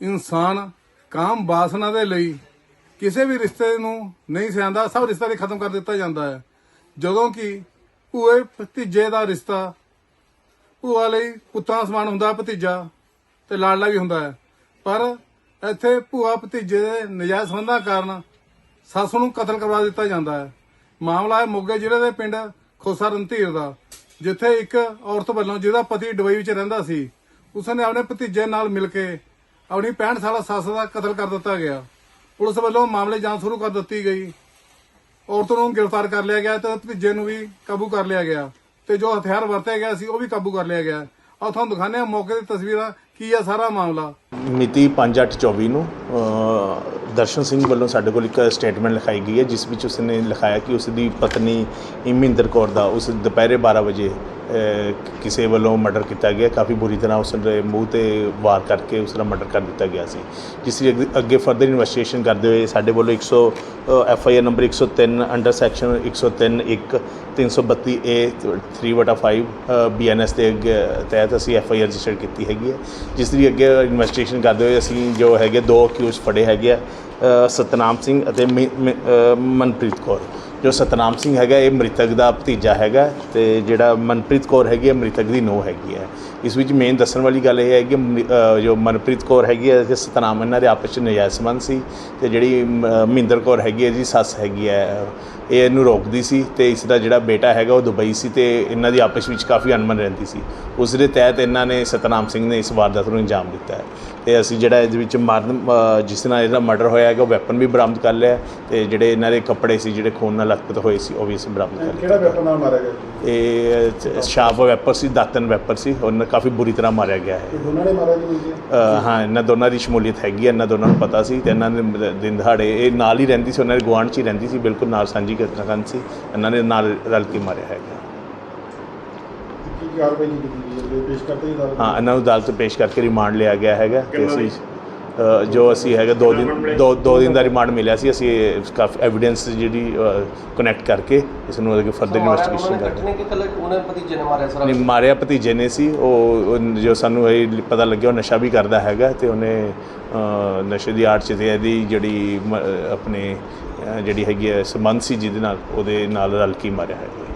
ਇਨਸਾਨ ਕਾਮ ਵਾਸਨਾ ਦੇ ਲਈ ਕਿਸੇ ਵੀ ਰਿਸ਼ਤੇ ਨੂੰ ਨਹੀਂ ਸਿਆਂਦਾ ਸਭ ਰਿਸ਼ਤਾ ਹੀ ਖਤਮ ਕਰ ਦਿੱਤਾ ਜਾਂਦਾ ਹੈ। ਜਦੋਂ ਕਿ ਭੂਏ ਭਤੀਜੇ ਦਾ ਰਿਸ਼ਤਾ ਭੂਆ ਲਈ ਪੁੱਤਾਂ ਸਮਾਨ ਹੁੰਦਾ, ਭਤੀਜਾ ਤੇ ਲਾਡਲਾ ਵੀ ਹੁੰਦਾ ਹੈ। ਪਰ ਇੱਥੇ ਭੂਆ ਭਤੀਜੇ ਦੇ ਨਜਾਇਜ਼ ਸੰਬੰਧਾਂ ਕਾਰਨ ਸੱਸ ਨੂੰ ਕਤਲ ਕਰਵਾ ਦਿੱਤਾ ਜਾਂਦਾ ਹੈ। ਮਾਮਲਾ ਹੈ ਮੋਗੇ ਜ਼ਿਲ੍ਹੇ ਦੇ ਪਿੰਡ ਖੋਸਾ ਰਣਧੀਰ ਦਾ, ਜਿੱਥੇ ਇੱਕ ਔਰਤ ਵੱਲੋਂ ਜਿਹਦਾ ਪਤੀ ਦੁਬਈ ਵਿੱਚ ਰਹਿੰਦਾ ਸੀ, ਉਸਨੇ ਆਪਣੇ ਭਤੀਜੇ ਨਾਲ ਮਿਲ ਕੇ ਆਪਣੀ 65 ਸਾਲਾ ਸੱਸ ਦਾ ਕਤਲ ਕਰ ਦਿੱਤਾ ਗਿਆ। ਪੁਲਿਸ ਵੱਲੋਂ ਮਾਮਲੇ ਜਾਂਚ ਸ਼ੁਰੂ ਕਰ ਦਿੱਤੀ ਗਈ। ਔਰਤ ਨੂੰ ਗ੍ਰਿਫਤਾਰ ਕਰ ਲਿਆ ਗਿਆ ਤੇ ਭਤੀਜੇ ਨੂੰ ਵੀ ਕਾਬੂ ਕਰ ਲਿਆ ਗਿਆ। ਤੇ ਜੋ ਹਥਿਆਰ ਵਰਤਿਆ ਗਿਆ ਸੀ, ਉਹ ਵੀ ਕਾਬੂ ਕਰ ਲਿਆ ਗਿਆ। ਆ ਤੁਹਾਨੂੰ ਦਿਖਾਉਂਦੇ ਆ ਮੌਕੇ ਦੀ ਤਸਵੀਰਾਂ, ਕੀ ਆ ਸਾਰਾ ਮਾਮਲਾ। ਮਿਤੀ 5/8/24 ਨੂੰ ਦਰਸ਼ਨ ਸਿੰਘ ਵੱਲੋਂ ਸਾਡੇ ਕੋਲ ਇੱਕ ਸਟੇਟਮੈਂਟ ਲਿਖਾਈ ਗਈ ਹੈ, ਜਿਸ ਵਿੱਚ ਉਸਨੇ ਲਿਖਾਇਆ ਕਿ ਉਸ ਦੀ ਪਤਨੀ ਇਮਿੰਦਰ ਕੌਰ ਦਾ ਉਸ ਦੁਪਹਿਰੇ 12 ਵਜੇ ਕਿਸੇ ਵੱਲੋਂ ਮਰਡਰ ਕੀਤਾ ਗਿਆ, ਕਾਫੀ ਬੁਰੀ ਤਰ੍ਹਾਂ ਉਸ ਦੇ ਮੂੰਹ ਤੇ ਵਾਰ ਕਰਕੇ ਉਸ ਦਾ ਮਰਡਰ ਕਰ ਦਿੱਤਾ ਗਿਆ ਸੀ। ਜਿਸ ਦੀ ਅੱਗੇ- ਫਰਦਰ ਇਨਵੈਸਟੀਗੇਸ਼ਨ ਕਰਦੇ ਹੋਏ ਸਾਡੇ ਵੱਲੋਂ 100 F I R number 103 under section 103 1 332 A 3/5 B N S ਦੇ ਅੱਗੇ ਤਹਿਤ ਅਸੀਂ ਐਫ ਆਈ ਆਰ ਰਜਿਸਟਰ ਕੀਤੀ ਹੈਗੀ ਹੈ। ਜਿਸ ਦੀ ਅੱਗੇ ਇਨਵੈਸਟੀਗੇਸ਼ਨ ਕਰਦੇ ਹੋਏ ਅਸੀਂ ਜੋ ਹੈਗੇ ਦੋ ਅਕਿਊਜ਼ ਫੜੇ ਹੈਗੇ ਆ ਸਤਨਾਮ ਸਿੰਘ ਅਤੇ ਮਿ- ਮਨਪ੍ਰੀਤ ਕੌਰ। ਜੋ ਸਤਨਾਮ ਸਿੰਘ ਹੈਗਾ ਇਹ ਮ੍ਰਿਤਕ ਦਾ ਭਤੀਜਾ ਹੈਗਾ ਤੇ ਜਿਹੜਾ ਮਨਪ੍ਰੀਤ ਕੌਰ ਹੈਗੀ ਹੈ ਮ੍ਰਿਤਕ ਦੀ ਨੂੰਹ ਹੈਗੀ ਹੈ। ਇਸ ਵਿੱਚ ਮੇਨ ਦੱਸਣ ਵਾਲੀ ਗੱਲ ਇਹ ਹੈ ਕਿ ਮ੍ਰਿ- ਅ, ਜੋ ਮਨਪ੍ਰੀਤ ਕੌਰ ਹੈਗੀ ਹੈ ਤੇ ਸਤਨਾਮ ਇਹਨਾਂ ਦੇ ਆਪਸ ਵਿੱਚ ਨਜਾਇਜ਼ ਸੰਬੰਧ ਸੀ ਤੇ ਜਿਹੜੀ ਮ- ਮਹਿੰਦਰ ਕੌਰ ਹੈਗੀ ਹੈ ਜੀ ਸੱਸ ਹੈਗੀ ਹੈ ਇਹ ਇਹਨੂੰ ਰੋਕਦੀ ਸੀ ਤੇ ਇਸ ਦਾ ਜਿਹੜਾ ਬੇਟਾ ਹੈਗਾ ਉਹ ਦੁਬਈ ਸੀ ਤੇ ਇਹਨਾਂ ਦੀ ਆਪਸ ਵਿੱਚ ਕਾਫੀ ਅਣਮਨ ਰਹਿੰਦੀ ਸੀ। ਉਸ ਦੇ ਤਹਿਤ ਇਹਨਾਂ ਨੇ ਸਤਨਾਮ ਸਿੰਘ ਨੇ ਇਸ ਵਾਰਦਾਤ ਨੂੰ ਅੰਜਾਮ ਦਿੱਤਾ ਹੈ। ਤੇ ਅਸੀਂ ਜਿਹੜਾ ਇਹਦੇ ਵਿੱਚ ਮਾਰਨ ਜਿਸ ਨਾਲ ਇਹਦਾ ਮਰਡਰ ਹੋਇਆ ਹੈਗਾ ਉਹ ਵੈਪਨ ਵੀ ਬਰਾਮਦ ਕਰ ਲਿਆ ਤੇ ਜਿਹੜੇ ਇਹਨਾਂ ਦੇ ਕੱਪੜੇ ਸੀ ਜਿਹੜੇ ਖੂਨ ਨਾਲ ਲਖਪਤ ਹੋਏ ਸੀ ਉਹ ਵੀ ਅਸੀਂ ਬਰਾਮਦ ਕਰ ਲਏ ਕਿਹੜਾ ਵੈਪਨ ਨਾਲ ਮਾਰਿਆ ਗਿਆ? ਇਹ ਸ਼ਾਰਪ ਵੈਪਰ ਸੀ ਦਾਤਨ ਵੈਪਰ ਸੀ ਉਹਨਾਂ ਕਾਫੀ ਬੁਰੀ ਤਰ੍ਹਾਂ ਮਾਰਿਆ ਗਿਆ ਹੈ। ਦੋਨਾਂ ਨੇ ਮਾਰਿਆ ਜੀ? ਹਾਂ ਇਹਨਾਂ ਦੋਨਾਂ ਦੀ ਸ਼ਮੂਲੀਅਤ ਹੈਗੀ ਹੈ ਇਹਨਾਂ ਦੋਨਾਂ ਨੂੰ ਪਤਾ ਸੀ ਤੇ ਇਹਨਾਂ ਨੇ ਮ- ਦਿਨ ਦਿਹਾੜੇ ਇਹ ਨਾਲ ਹੀ ਰਹਿੰਦੀ ਸੀ ਉਹਨਾਂ ਦੇ ਗੁਆਂਢ 'ਚ ਹੀ ਰਹਿੰਦੀ ਸੀ ਬਿਲਕੁਲ ਨਾਲ ਸਾਂਝੀ ਕਰਨ ਸੀ। ਇਹਨਾਂ ਨੇ ਨਾਲ ਰਲ ਕੇ ਮਾਰਿਆ ਹੈਗਾ। ਕੀ ਕਾਰਵਾਈ ਕੀਤੀ ਗਈ ਹੈ? ਪੇਸ਼ ਕਰਦੇ ਹਾਂ ਇਹਨਾਂ ਨੂੰ ਅਦਾਲਤ ਪੇਸ਼ ਕਰਕੇ ਰਿਮਾਂਡ ਲਿਆ ਗਿਆ ਹੈਗਾ। ਤੇ ਅਸੀਂ ਜੋ ਅਸੀਂ ਹੈਗਾ ਦੋ ਦਿਨ ਦੋ ਦੋ ਦਿਨ ਦਾ ਰਿਮਾਂਡ ਮਿਲਿਆ ਸੀ ਅਸੀਂ ਇਹ ਕਾਫੀ ਐਵੀਡੈਂਸ ਜਿਹੜੀ ਕਨੈਕਟ ਕਰਕੇ ਇਸ ਨੂੰ ਅੱਗੇ ਫਰਦਰ ਇਨਵੈਸਟੀਗੇਸ਼ਨ ਕਰਦੇ ਕੱਟਣੇ ਕਿ ਕੱਲ ਉਹਨੇ ਭਤੀਜੇ ਨੇ ਮਾਰਿਆ ਸਾਰਾ ਨਹੀਂ ਮਾਰਿਆ ਭਤੀਜੇ ਨੇ ਸੀ ਉਹ ਜੋ ਸਾਨੂੰ ਇਹ ਪਤਾ ਲੱਗਿਆ ਉਹ ਨਸ਼ਾ ਵੀ ਕਰਦਾ ਹੈਗਾ ਤੇ ਉਹਨੇ ਨਸ਼ੇ ਦੀ ਆੜ ਚ ਤੇ ਇਹਦੀ ਜਿਹੜੀ ਆਪਣੇ ਜਿਹੜੀ ਹੈਗੀ ਹੈ ਸੰਬੰਧ ਸੀ ਜਿਹਦੇ ਨਾਲ ਉਹਦੇ ਨਾਲ ਰਲ ਕੇ ਹੀ ਮਾਰਿਆ ਹੈਗਾ